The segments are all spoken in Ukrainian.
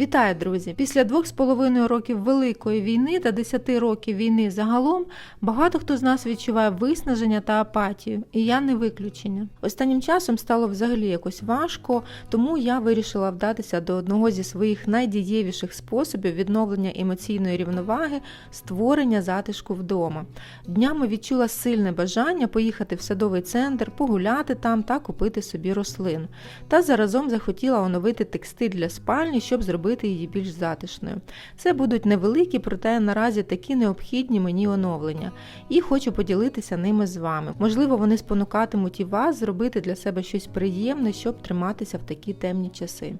Вітаю, друзі! Після двох з половиною років Великої війни та 10 років війни загалом багато хто з нас відчуває виснаження та апатію, і я не виключення. Останнім часом стало взагалі якось важко, тому я вирішила вдатися до одного зі своїх найдієвіших способів відновлення емоційної рівноваги створення затишку вдома. Днями відчула сильне бажання поїхати в садовий центр, погуляти там та купити собі рослин. Та заразом захотіла оновити текстиль для спальні, щоб зробити її більш затишною. Це будуть невеликі, проте наразі такі необхідні мені оновлення, і хочу поділитися ними з вами. Можливо, вони спонукатимуть і вас зробити для себе щось приємне, щоб триматися в такі темні часи.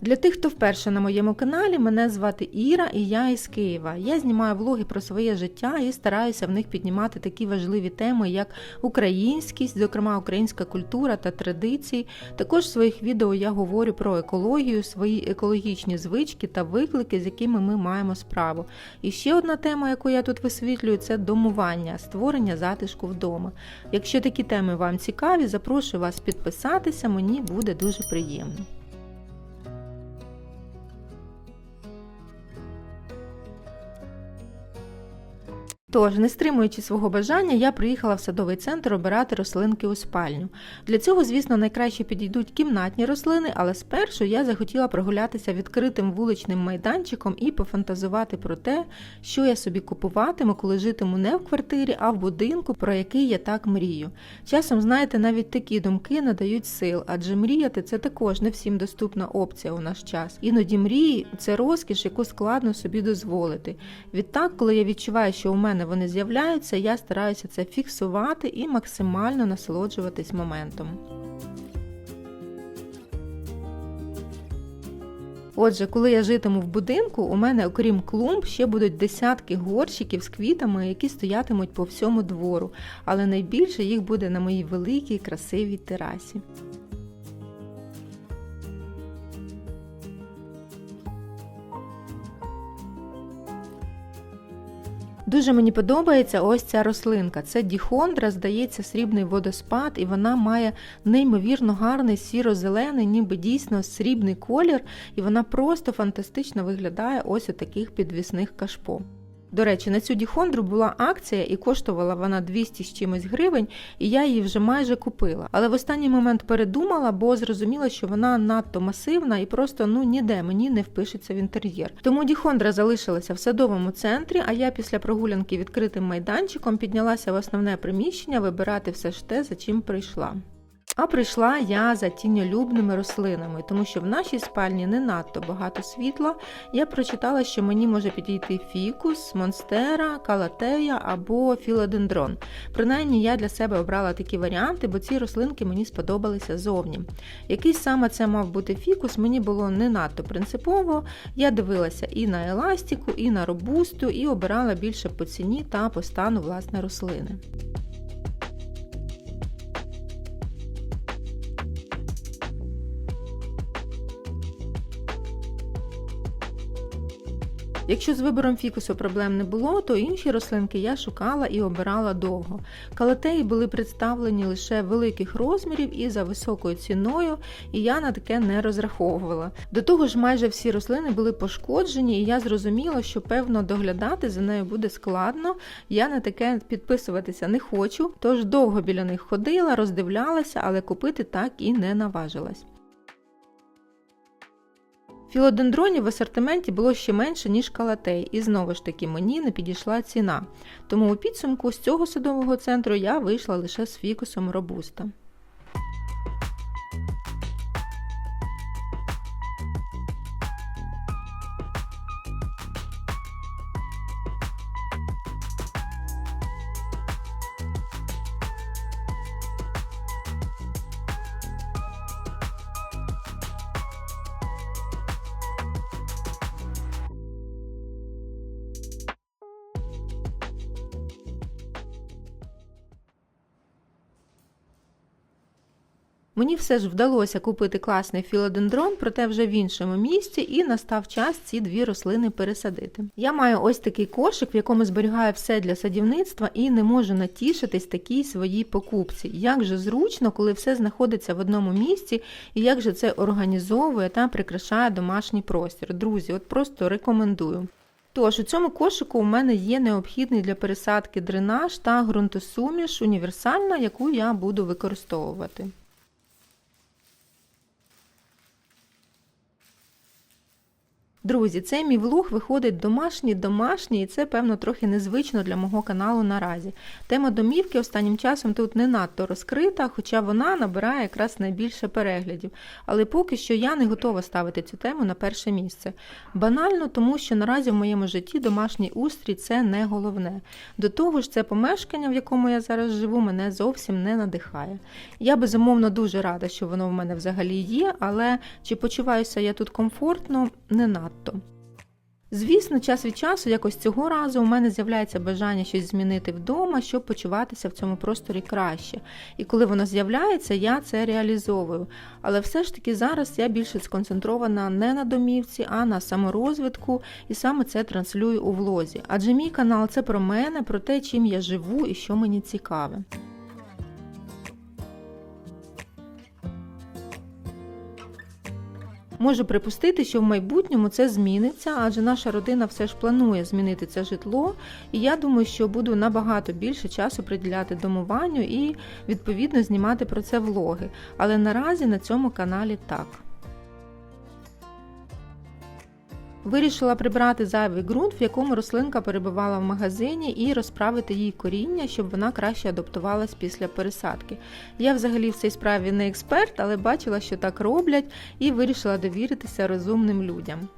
Для тих, хто вперше на моєму каналі, мене звати Іра і я із Києва. Я знімаю влоги про своє життя і стараюся в них піднімати такі важливі теми, як українськість, зокрема українська культура та традиції. Також в своїх відео я говорю про екологію, свої екологічні звички та виклики, з якими ми маємо справу. І ще одна тема, яку я тут висвітлюю, це домування, створення затишку вдома. Якщо такі теми вам цікаві, запрошую вас підписатися, мені буде дуже приємно. Тож, не стримуючи свого бажання, я приїхала в садовий центр обирати рослинки у спальню. Для цього, звісно, найкраще підійдуть кімнатні рослини, але спершу я захотіла прогулятися відкритим вуличним майданчиком і пофантазувати про те, що я собі купуватиму, коли житиму не в квартирі, а в будинку, про який я так мрію. Часом, знаєте, навіть такі думки надають сил, адже мріяти це також не всім доступна опція у наш час. Іноді мрії це розкіш, яку складно собі дозволити. Відтак, коли я відчуваю, що у мене мене вони з'являються, я стараюся це фіксувати і максимально насолоджуватись моментом. Отже, коли я житиму в будинку, у мене, окрім клумб, ще будуть десятки горщиків з квітами, які стоятимуть по всьому двору, але найбільше їх буде на моїй великій красивій терасі. Дуже мені подобається ось ця рослинка. Це діхондра, здається, срібний водоспад, і вона має неймовірно гарний сіро-зелений, ніби дійсно срібний колір, і вона просто фантастично виглядає ось у таких підвісних кашпо. До речі, на цю діхондру була акція і коштувала вона 200 з чимось гривень, і я її вже майже купила. Але в останній момент передумала, бо зрозуміла, що вона надто масивна і просто ну ніде мені не впишеться в інтер'єр. Тому діхондра залишилася в садовому центрі, а я після прогулянки відкритим майданчиком піднялася в основне приміщення вибирати все ж те, за чим прийшла. А прийшла я за тіньолюбними рослинами, тому що в нашій спальні не надто багато світла. Я прочитала, що мені може підійти фікус, монстера, калатея або філодендрон. Принаймні я для себе обрала такі варіанти, бо ці рослинки мені сподобалися зовні. Який саме це мав бути фікус, мені було не надто принципово. Я дивилася і на еластику, і на робусту, і обирала більше по ціні та по стану власне рослини. Якщо з вибором фікусу проблем не було, то інші рослинки я шукала і обирала довго. Калатеї були представлені лише великих розмірів і за високою ціною, і я на таке не розраховувала. До того ж, майже всі рослини були пошкоджені, і я зрозуміла, що певно доглядати за нею буде складно. Я на таке підписуватися не хочу, тож довго біля них ходила, роздивлялася, але купити так і не наважилась. Філодендронів в асортименті було ще менше, ніж калатей, і знову ж таки мені не підійшла ціна. Тому у підсумку з цього садового центру я вийшла лише з фікусом робуста. Мені все ж вдалося купити класний філодендрон, проте вже в іншому місці, і настав час ці дві рослини пересадити. Я маю ось такий кошик, в якому зберігаю все для садівництва, і не можу натішитись такій своїй покупці. Як же зручно, коли все знаходиться в одному місці, і як же це організовує та прикрашає домашній простір. Друзі, от просто рекомендую. Тож, у цьому кошику у мене є необхідний для пересадки дренаж та ґрунтосуміш універсальна, яку я буду використовувати. Друзі, цей мій влог виходить домашній, домашній, і це, певно, трохи незвично для мого каналу наразі. Тема домівки останнім часом тут не надто розкрита, хоча вона набирає якраз найбільше переглядів. Але поки що я не готова ставити цю тему на перше місце. Банально, тому що наразі в моєму житті домашній устрій це не головне. До того ж, це помешкання, в якому я зараз живу, мене зовсім не надихає. Я безумовно дуже рада, що воно в мене взагалі є, але чи почуваюся я тут комфортно, не надто. Звісно, час від часу, якось цього разу, у мене з'являється бажання щось змінити вдома, щоб почуватися в цьому просторі краще. І коли воно з'являється, я це реалізовую. Але все ж таки зараз я більше сконцентрована не на домівці, а на саморозвитку, і саме це транслюю у влозі. Адже мій канал це про мене, про те, чим я живу і що мені цікаве. Можу припустити, що в майбутньому це зміниться, адже наша родина все ж планує змінити це житло, і я думаю, що буду набагато більше часу приділяти домуванню і відповідно знімати про це влоги. Але наразі на цьому каналі так. Вирішила прибрати зайвий ґрунт, в якому рослинка перебувала в магазині, і розправити їй коріння, щоб вона краще адаптувалась після пересадки. Я взагалі в цій справі не експерт, але бачила, що так роблять, і вирішила довіритися розумним людям.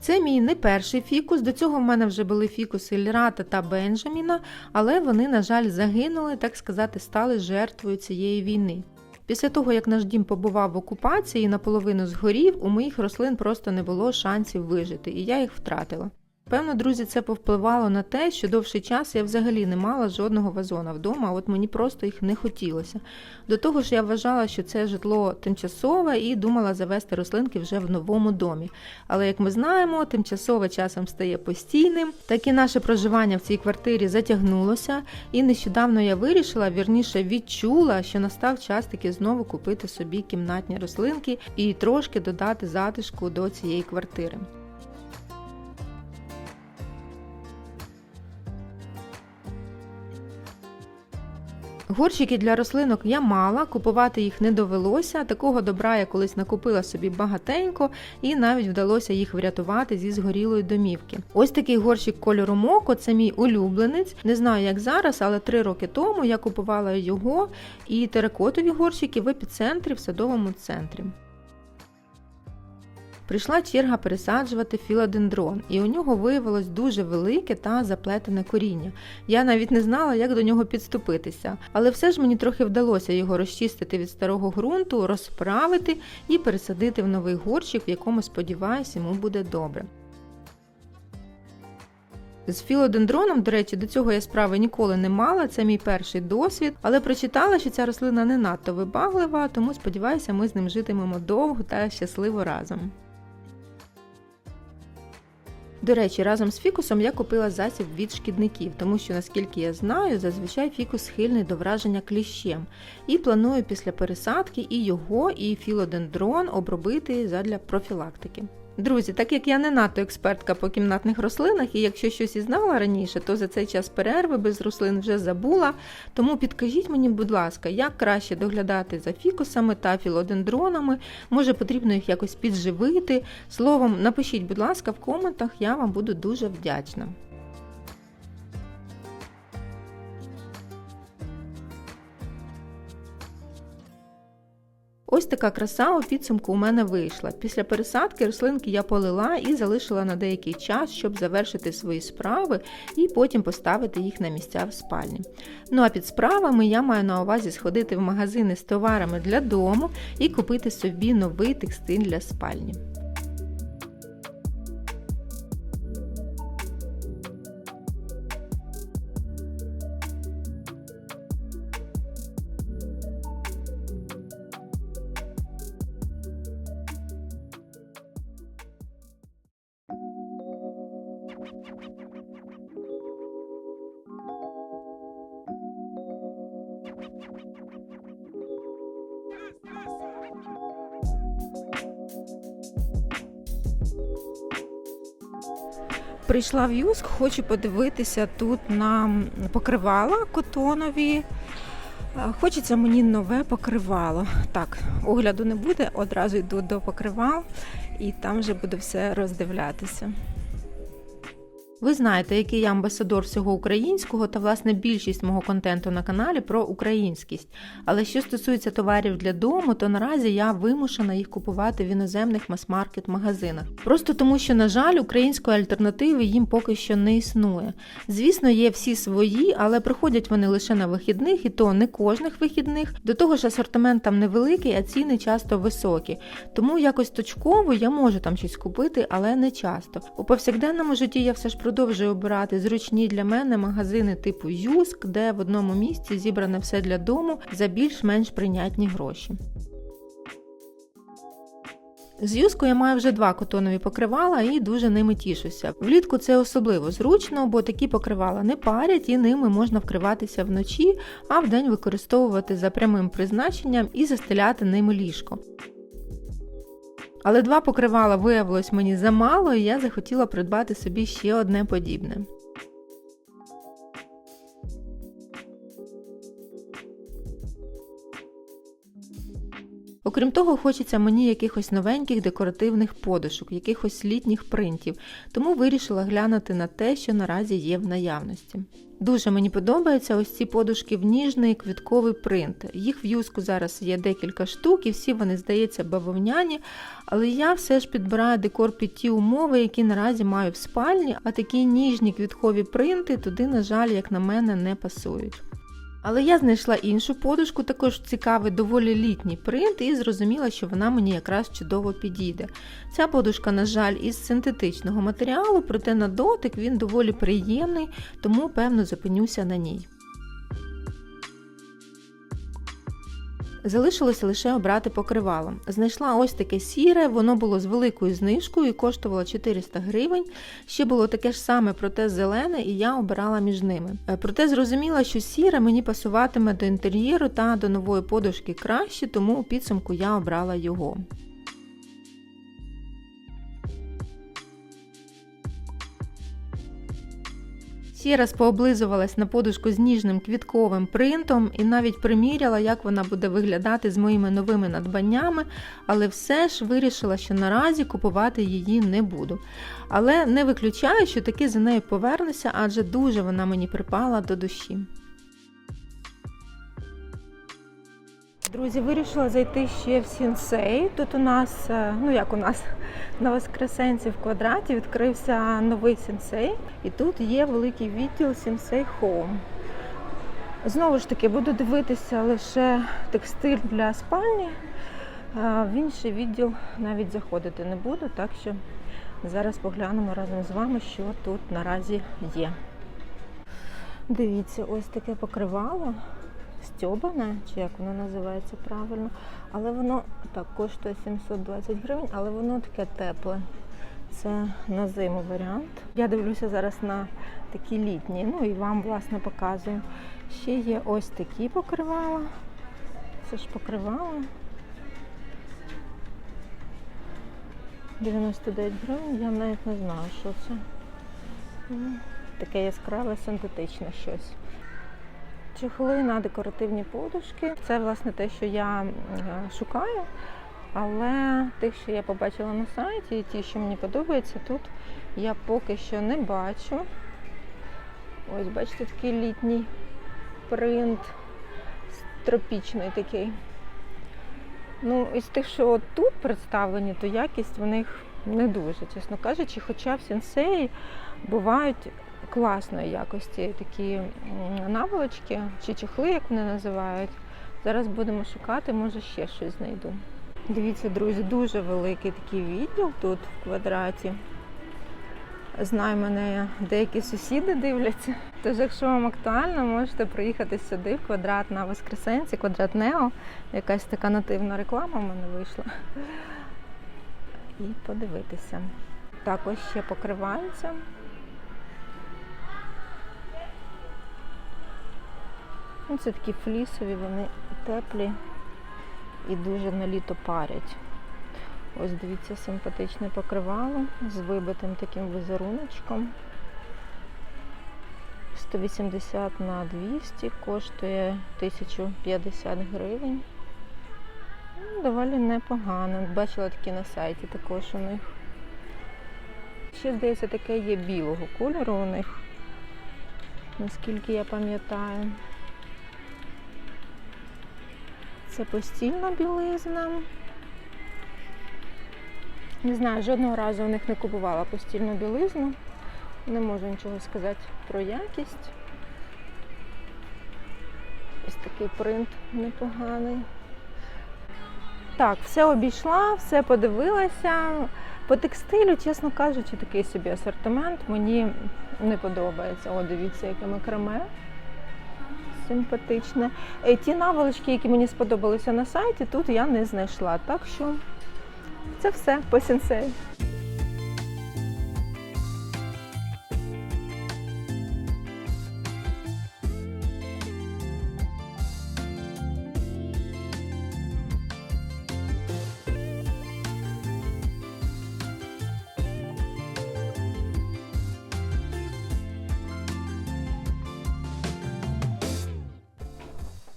Це мій не перший фікус. До цього в мене вже були фікуси Лірата та Бенджаміна, але вони, на жаль, загинули, так сказати, стали жертвою цієї війни. Після того, як наш дім побував в окупації і наполовину згорів, у моїх рослин просто не було шансів вижити, і я їх втратила. Певно, друзі, це повпливало на те, що довший час я взагалі не мала жодного вазона вдома, от мені просто їх не хотілося. До того ж, я вважала, що це житло тимчасове і думала завести рослинки вже в новому домі. Але як ми знаємо, тимчасове часом стає постійним, так і наше проживання в цій квартирі затягнулося, і нещодавно я вирішила, вірніше відчула, що настав час таки знову купити собі кімнатні рослинки і трошки додати затишку до цієї квартири. Горщики для рослинок я мала, купувати їх не довелося. Такого добра я колись накупила собі багатенько, і навіть вдалося їх врятувати зі згорілої домівки. Ось такий горщик кольору Моко це мій улюбленець. Не знаю, як зараз, але три роки тому я купувала його і теракотові горщики в епіцентрі в садовому центрі. Прийшла черга пересаджувати філодендрон, і у нього виявилось дуже велике та заплетене коріння. Я навіть не знала, як до нього підступитися, але все ж мені трохи вдалося його розчистити від старого ґрунту, розправити і пересадити в новий горщик, в якому, сподіваюся, йому буде добре. З філодендроном, до речі, до цього я справи ніколи не мала, це мій перший досвід, але прочитала, що ця рослина не надто вибаглива, тому сподіваюся, ми з ним житимемо довго та щасливо разом. До речі, разом з фікусом я купила засіб від шкідників, тому що, наскільки я знаю, зазвичай фікус схильний до враження кліщем. І планую після пересадки і його, і філодендрон обробити задля профілактики. Друзі, так як я не надто експертка по кімнатних рослинах, і якщо щось і знала раніше, то за цей час перерви без рослин вже забула. Тому підкажіть мені, будь ласка, як краще доглядати за фікусами та філодендронами, може потрібно їх якось підживити. Словом, напишіть, будь ласка, в коментах, я вам буду дуже вдячна. Ось така краса у підсумку у мене вийшла. Після пересадки рослинки я полила і залишила на деякий час, щоб завершити свої справи і потім поставити їх на місця в спальні. Ну а під справами я маю на увазі сходити в магазини з товарами для дому і купити собі новий текстиль для спальні. Прийшла в Юск, хочу подивитися тут на покривала котонові. Хочеться мені нове покривало. Так, огляду не буде, одразу йду до покривал і там вже буду все роздивлятися. Ви знаєте, який я амбасадор всього українського, та власне більшість мого контенту на каналі про українськість. Але що стосується товарів для дому, то наразі я вимушена їх купувати в іноземних мас-маркет магазинах. Просто тому, що, на жаль, української альтернативи їм поки що не існує. Звісно, є всі свої, але приходять вони лише на вихідних, і то не кожних вихідних. До того ж, асортимент там невеликий, а ціни часто високі. Тому якось точково я можу там щось купити, але не часто. У повсякденному житті я все ж продовжую обирати зручні для мене магазини типу Юск, де в одному місці зібране все для дому за більш-менш прийнятні гроші. З юску я маю вже два котонові покривала і дуже ними тішуся. Влітку це особливо зручно, бо такі покривала не парять і ними можна вкриватися вночі, а вдень використовувати за прямим призначенням і застеляти ними ліжко. Але два покривала виявилось мені замало, і я захотіла придбати собі ще одне подібне. Окрім того, хочеться мені якихось новеньких декоративних подушок, якихось літніх принтів, тому вирішила глянути на те, що наразі є в наявності. Дуже мені подобаються ось ці подушки в ніжний квітковий принт. Їх в юску зараз є декілька штук, і всі вони, здається, бавовняні, але я все ж підбираю декор під ті умови, які наразі маю в спальні, а такі ніжні квіткові принти туди, на жаль, як на мене, не пасують. Але я знайшла іншу подушку, також цікавий доволі літній принт, і зрозуміла, що вона мені якраз чудово підійде. Ця подушка, на жаль, із синтетичного матеріалу, проте на дотик він доволі приємний, тому певно зупинюся на ній. Залишилося лише обрати покривало. Знайшла ось таке сіре, воно було з великою знижкою і коштувало 400 гривень. Ще було таке ж саме, проте зелене, і я обирала між ними. Е, Проте зрозуміла, що сіре мені пасуватиме до інтер'єру та до нової подушки краще, тому у підсумку я обрала його. Ще раз пооблизувалась на подушку з ніжним квітковим принтом і навіть приміряла, як вона буде виглядати з моїми новими надбаннями, але все ж вирішила, що наразі купувати її не буду. Але не виключаю, що таки за нею повернуся, адже дуже вона мені припала до душі. Друзі, вирішила зайти ще в Сінсей. Тут у нас, е, ну як у нас, на Воскресенці в квадраті відкрився новий сінсей. І тут є великий відділ Сінсей Home. Знову ж таки, буду дивитися лише текстиль для спальні. В інший відділ навіть заходити не буду, так що зараз поглянемо разом з вами, що тут наразі є. Дивіться, ось таке покривало стьобане, чи як воно називається правильно. Але воно так коштує 720 гривень, але воно таке тепле. Це на зиму варіант. Я дивлюся зараз на такі літні, ну і вам, власне, показую. Ще є ось такі покривала. Це ж покривала. 99 гривень, я навіть не знаю, що це. Таке яскраве синтетичне щось. Чехли на декоративні подушки. Це власне те, що я е, шукаю. Але тих, що я побачила на сайті, і ті, що мені подобаються, тут я поки що не бачу. Ось, бачите, такий літній принт тропічний такий. Ну, із тих, що от тут представлені, то якість в них не дуже, чесно кажучи. Хоча в сенсеї бувають класної якості такі наволочки чи чехли, як вони називають. Зараз будемо шукати, може ще щось знайду. Дивіться, друзі, дуже великий такий відділ тут в квадраті. Знаю, мене деякі сусіди дивляться. Тож, якщо вам актуально, можете приїхати сюди в квадрат на Воскресенці, квадрат Нео. Якась така нативна реклама в мене вийшла. І подивитися. Також ще покриваються. Це такі флісові, вони теплі і дуже на літо парять. Ось дивіться, симпатичне покривало з вибитим таким візеруночком. 180 на 200 коштує 1050 гривень. Ну, Доволі непогано. Бачила такі на сайті також у них. Ще, здається, таке є білого кольору у них, наскільки я пам'ятаю. Це постільна білизна. Не знаю, жодного разу у них не купувала постільну білизну. Не можу нічого сказати про якість. Ось такий принт непоганий. Так, все обійшла, все подивилася. По текстилю, чесно кажучи, такий собі асортимент мені не подобається. О, дивіться, яке макраме. Симпатичне. Е, Ті наволочки, які мені сподобалися на сайті, тут я не знайшла. Так що це все по сенсей.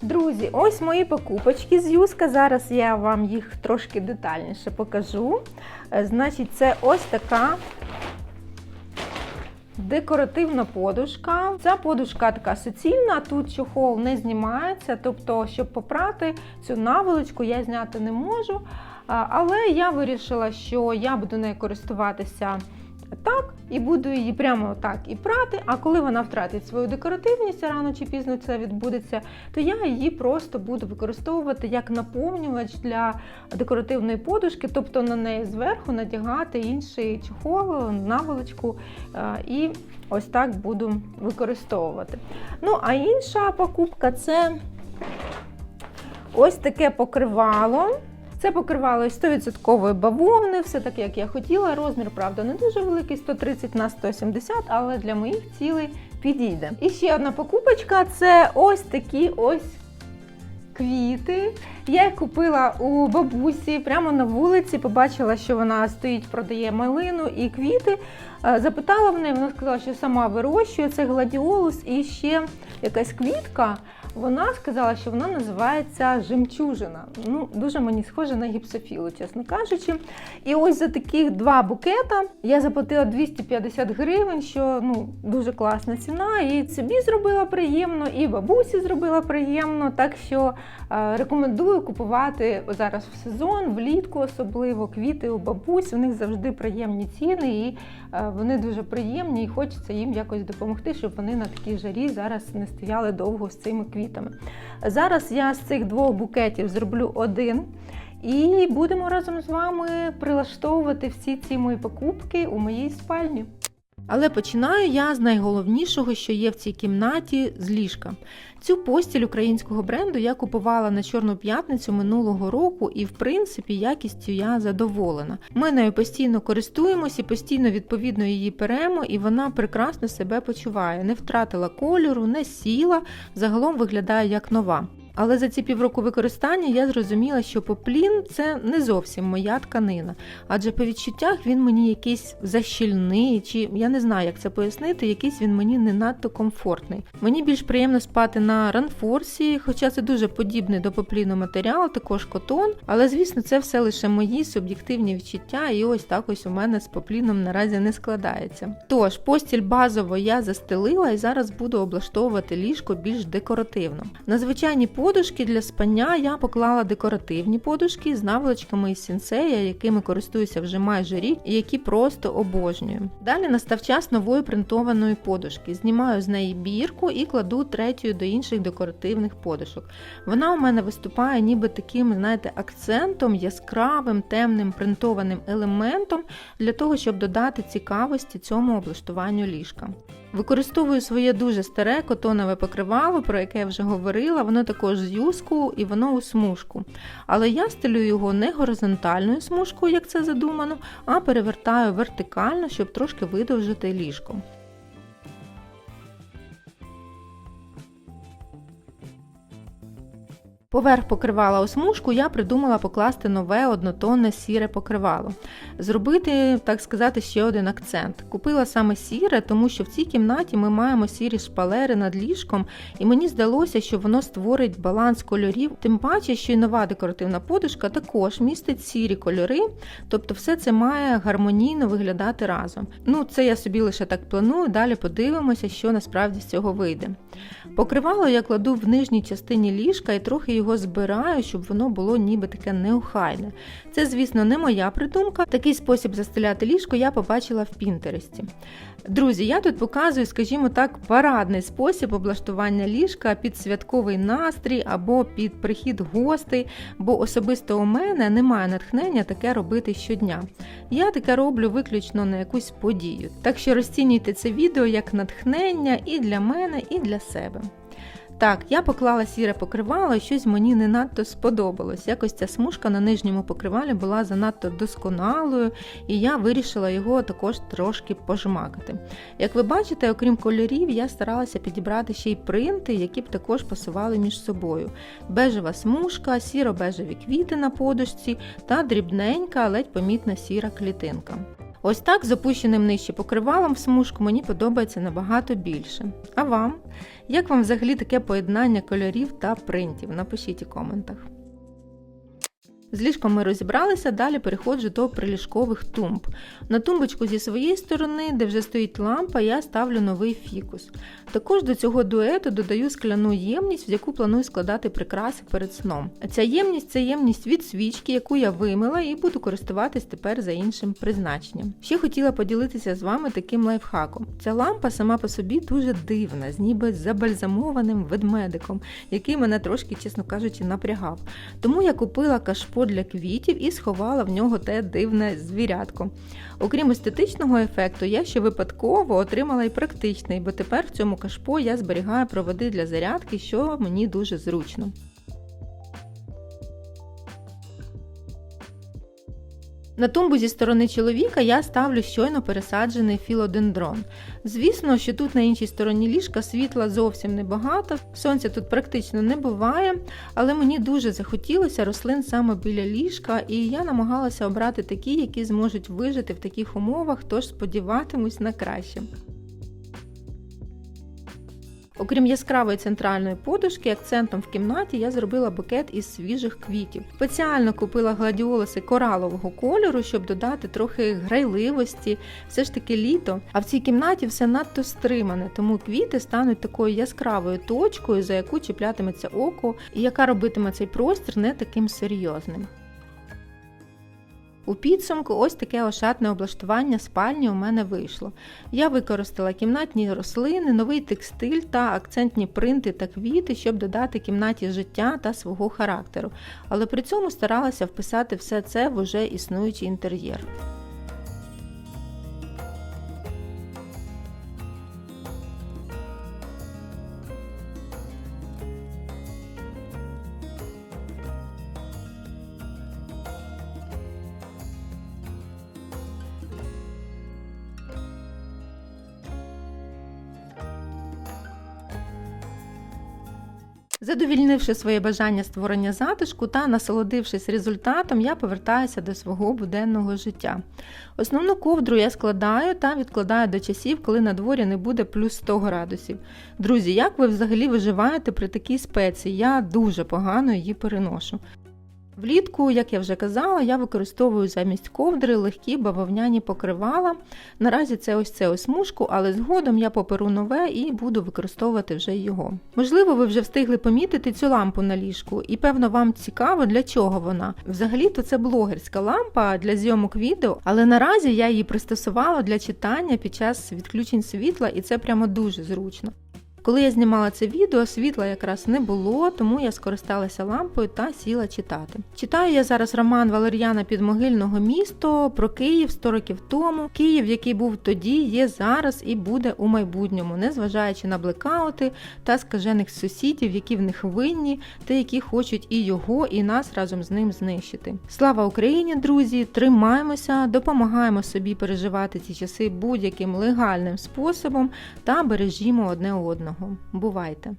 Друзі, ось мої покупочки з Юска. Зараз я вам їх трошки детальніше покажу. Е, Значить, це ось така декоративна подушка. Ця подушка така суцільна, тут чохол не знімається, тобто, щоб попрати цю наволочку, я зняти не можу. Але я вирішила, що я буду нею користуватися так, і буду її прямо так і прати. А коли вона втратить свою декоративність, рано чи пізно це відбудеться, то я її просто буду використовувати як наповнювач для декоративної подушки, тобто на неї зверху надягати інший чохол, наволочку. е, І ось так буду використовувати. Ну, а інша покупка це ось таке покривало. Це покривало 100% бавовни, все так, як я хотіла. Розмір, правда, не дуже великий, 130 на 170, але для моїх цілей підійде. І ще одна покупочка це ось такі ось квіти. Я їх купила у бабусі прямо на вулиці. Побачила, що вона стоїть, продає малину і квіти. Е, Запитала в неї, вона сказала, що сама вирощує це гладіолус і ще якась квітка. Вона сказала, що вона називається жемчужина. Ну, дуже мені схоже на гіпсофілу, чесно кажучи. І ось за таких два букета я заплатила 250 гривень, що ну, дуже класна ціна. І собі зробила приємно, і бабусі зробила приємно. Так що е, рекомендую купувати зараз в сезон, влітку особливо квіти у бабусь. У них завжди приємні ціни, і е, вони дуже приємні, і хочеться їм якось допомогти, щоб вони на такій жарі зараз не стояли довго з цими квітами. Зараз я з цих двох букетів зроблю один. І будемо разом з вами прилаштовувати всі ці мої покупки у моїй спальні. Але починаю я з найголовнішого, що є в цій кімнаті з ліжка. Цю постіль українського бренду я купувала на Чорну п'ятницю минулого року, і в принципі якістю я задоволена. Ми нею постійно користуємося постійно відповідно її перемо, і вона прекрасно себе почуває. Не втратила кольору, не сіла, загалом виглядає як нова. Але за ці півроку використання я зрозуміла, що поплін це не зовсім моя тканина, адже по відчуттях він мені якийсь защільний, чи я не знаю, як це пояснити, якийсь він мені не надто комфортний. Мені більш приємно спати на ранфорсі, хоча це дуже подібний до попліну матеріал, також котон. Але звісно, це все лише мої суб'єктивні відчуття, і ось так ось у мене з попліном наразі не складається. Тож, постіль базово я застелила і зараз буду облаштовувати ліжко більш декоративно. На звичайні подушки для спання я поклала декоративні подушки з наволочками із сінсея, якими користуюся вже майже рік, і які просто обожнюю. Далі настав час нової принтованої подушки. Знімаю з неї бірку і кладу третьою до інших декоративних подушок. Вона у мене виступає ніби таким, знаєте, акцентом, яскравим, темним принтованим елементом для того, щоб додати цікавості цьому облаштуванню ліжка. Використовую своє дуже старе котонове покривало, про яке я вже говорила. Воно також з юску і воно у смужку. Але я стелю його не горизонтальною смужкою, як це задумано, а перевертаю вертикально, щоб трошки видовжити ліжко. Поверх покривала у смужку я придумала покласти нове однотонне сіре покривало. Зробити, так сказати, ще один акцент. Купила саме сіре, тому що в цій кімнаті ми маємо сірі шпалери над ліжком, і мені здалося, що воно створить баланс кольорів, тим паче, що й нова декоративна подушка також містить сірі кольори, тобто все це має гармонійно виглядати разом. Ну, це я собі лише так планую, далі подивимося, що насправді з цього вийде. Покривало я кладу в нижній частині ліжка і трохи його збираю, щоб воно було ніби таке неохайне. Це, звісно, не моя придумка. Такий спосіб застеляти ліжко я побачила в Пінтересті. Друзі, я тут показую, скажімо так, парадний спосіб облаштування ліжка під святковий настрій або під прихід гостей, бо особисто у мене немає натхнення таке робити щодня. Я таке роблю виключно на якусь подію. Так що розцінюйте це відео як натхнення і для мене, і для себе. Так, я поклала сіре покривало, і щось мені не надто сподобалось. Якось ця смужка на нижньому покривалі була занадто досконалою, і я вирішила його також трошки пожмакати. Як ви бачите, окрім кольорів, я старалася підібрати ще й принти, які б також пасували між собою. Бежева смужка, сіро-бежеві квіти на подушці та дрібненька, ледь помітна сіра клітинка. Ось так з опущеним нижче покривалом в смужку мені подобається набагато більше. А вам? Як вам взагалі таке поєднання кольорів та принтів? Напишіть у коментах. З ліжком ми розібралися, далі переходжу до приліжкових тумб. На тумбочку зі своєї сторони, де вже стоїть лампа, я ставлю новий фікус. Також до цього дуету додаю скляну ємність, в яку планую складати прикраси перед сном. Ця ємність це ємність від свічки, яку я вимила і буду користуватись тепер за іншим призначенням. Ще хотіла поділитися з вами таким лайфхаком. Ця лампа сама по собі дуже дивна, з ніби забальзамованим ведмедиком, який мене трошки, чесно кажучи, напрягав. Тому я купила кашпо для квітів і сховала в нього те дивне звірятко. Окрім естетичного ефекту, я ще випадково отримала і практичний, бо тепер в цьому кашпо я зберігаю проводи для зарядки, що мені дуже зручно. На тумбу зі сторони чоловіка я ставлю щойно пересаджений філодендрон. Звісно, що тут на іншій стороні ліжка світла зовсім небагато, сонця тут практично не буває, але мені дуже захотілося рослин саме біля ліжка, і я намагалася обрати такі, які зможуть вижити в таких умовах, тож сподіватимусь на краще. Окрім яскравої центральної подушки, акцентом в кімнаті я зробила букет із свіжих квітів. Спеціально купила гладіолуси коралового кольору, щоб додати трохи грайливості, все ж таки літо. А в цій кімнаті все надто стримане, тому квіти стануть такою яскравою точкою, за яку чіплятиметься око, і яка робитиме цей простір не таким серйозним. У підсумку ось таке ошатне облаштування спальні у мене вийшло. Я використала кімнатні рослини, новий текстиль та акцентні принти та квіти, щоб додати кімнаті життя та свого характеру, але при цьому старалася вписати все це в уже існуючий інтер'єр. Задовільнивши своє бажання створення затишку та насолодившись результатом, я повертаюся до свого буденного життя. Основну ковдру я складаю та відкладаю до часів, коли на дворі не буде плюс 100 градусів. Друзі, як ви взагалі виживаєте при такій спеції? Я дуже погано її переношу. Влітку, як я вже казала, я використовую замість ковдри легкі бавовняні покривала. Наразі це ось це ось мушку, але згодом я поперу нове і буду використовувати вже його. Можливо, ви вже встигли помітити цю лампу на ліжку, і певно вам цікаво, для чого вона. Взагалі-то це блогерська лампа для зйомок відео, але наразі я її пристосувала для читання під час відключень світла, і це прямо дуже зручно. Коли я знімала це відео, світла якраз не було, тому я скористалася лампою та сіла читати. Читаю я зараз роман Валер'яна Підмогильного місто про Київ 100 років тому. Київ, який був тоді, є зараз і буде у майбутньому, незважаючи на блекаути та скажених сусідів, які в них винні, та які хочуть і його, і нас разом з ним знищити. Слава Україні, друзі! Тримаємося, допомагаємо собі переживати ці часи будь-яким легальним способом та бережімо одне одного. Бувайте!